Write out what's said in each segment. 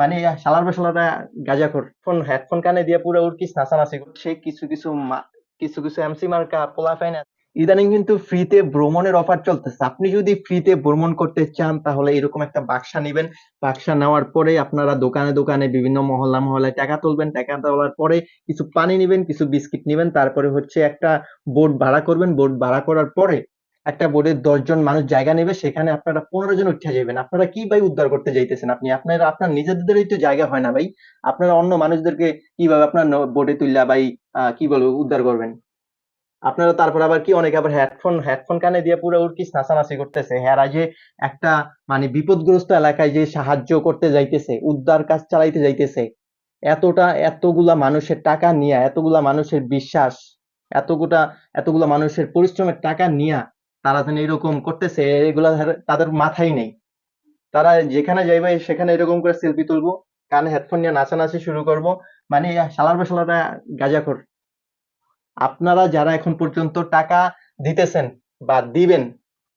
মানে শালার বেশালারা গাঁজাখোর phone headphone কানে দিয়ে পুরো উড়কিস নাচানাচি করছে কিছু কিছু কিছু কিছু এমসি মার্কা পোলাফাইন ইদানিং কিন্তু ফ্রিতে ভ্রমণের অফার চলতেছে। আপনি যদি ফ্রিতে ভ্রমণ করতে চান তাহলে এরকম একটা বাক্সা নেবেন। বাক্সা নেওয়ার পরে আপনারা দোকানে দোকানে বিভিন্ন মহল্লা মহল্লায় টাকা তুলবেন। টাকা তোলার পরে কিছু পানি নেবেন কিছু বিস্কিট নেবেন। তারপরে হচ্ছে একটা বোট ভাড়া করবেন। বোট ভাড়া করার পরে একটা বোর্ডে দশজন মানুষ জায়গা নেবে, সেখানে আপনারা পনেরো জন উঠে যাবেন। আপনারা কি ভাই উদ্ধার করতে যাইতেছেন আপনি? আপনারা, আপনার নিজেদেরই তো জায়গা হয় না ভাই। আপনারা অন্য মানুষদেরকে কীভাবে আপনার বোর্ডে তুললা ভাই কি বলব, উদ্ধার করবেন? আপনারা তারপর আবার কি অনেকে আবার হেডফোন হেডফোন কানে দিয়ে পুরো উড়কিস নাচানাচি করতেছে। হেরা যে একটা মানে বিপদগ্রস্ত এলাকায় যে সাহায্য করতে যাইতেছে, উদ্ধার কাজ চালাইতে যাইতেছে, এতটা, এতগুলা মানুষের টাকা নিয়ে, এতগুলা মানুষের বিশ্বাস এতগুলা এতগুলা মানুষের পরিশ্রমের টাকা নিয়ে তারা যেন এরকম করতেছে, এগুলা তাদের মাথায় নেই। তারা যেখানে যাইবে, সেখানে এরকম করে সেলফি তুলবো, কানে হেডফোন নিয়ে নাচানাচি শুরু করব মানে শালার বেশালারা গাঁজাখোর। আপনারা যারা এখন পর্যন্ত টাকা দিতেছেন বা দিবেন,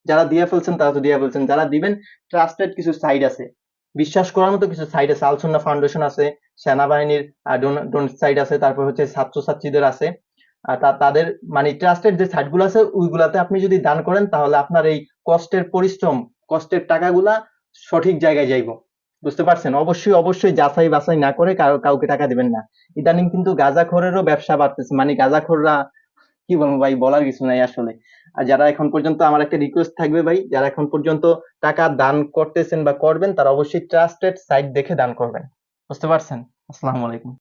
যারা দিয়ে ফেলছেন তারা তো দিয়ে ফেলছেন, যারা দিবেন ট্রাস্টেড কিছু সাইট আছে। বিশ্বাস করার মতো কিছু সাইট আছে। আলসুন্না ফাউন্ডেশন আছে, সেনাবাহিনীর ডোনেট সাইট আছে, তারপর হচ্ছে ছাত্রছাত্রীদের আছে। তাদের মানে ট্রাস্টের যে সাইটগুলো আছে, ওইগুলাতে আপনি যদি দান করেন, তাহলে আপনার এই কষ্টের পরিশ্রম, কষ্টের টাকাগুলা সঠিক জায়গায় যাইবো। বুঝতে পারছেন? অবশ্যই অবশ্যই যাচাই বাছাই না করে কারও কাউকে টাকা দিবেন না। ইদানিং কিন্তু গাঁজাখোরেরও ব্যবসা বাড়তেছে। মানে গাঁজাখোররা, কি বলব ভাই, বলার কিছু নাই আসলে। আর যারা এখন পর্যন্ত আমার একটা রিকোয়েস্ট থাকবে ভাই, যারা এখন পর্যন্ত টাকা দান করতেছেন বা করবেন, তারা অবশ্যই ট্রাস্টেড সাইট দেখে দান করবেন। বুঝতে পারছেন? আসসালামু আলাইকুম।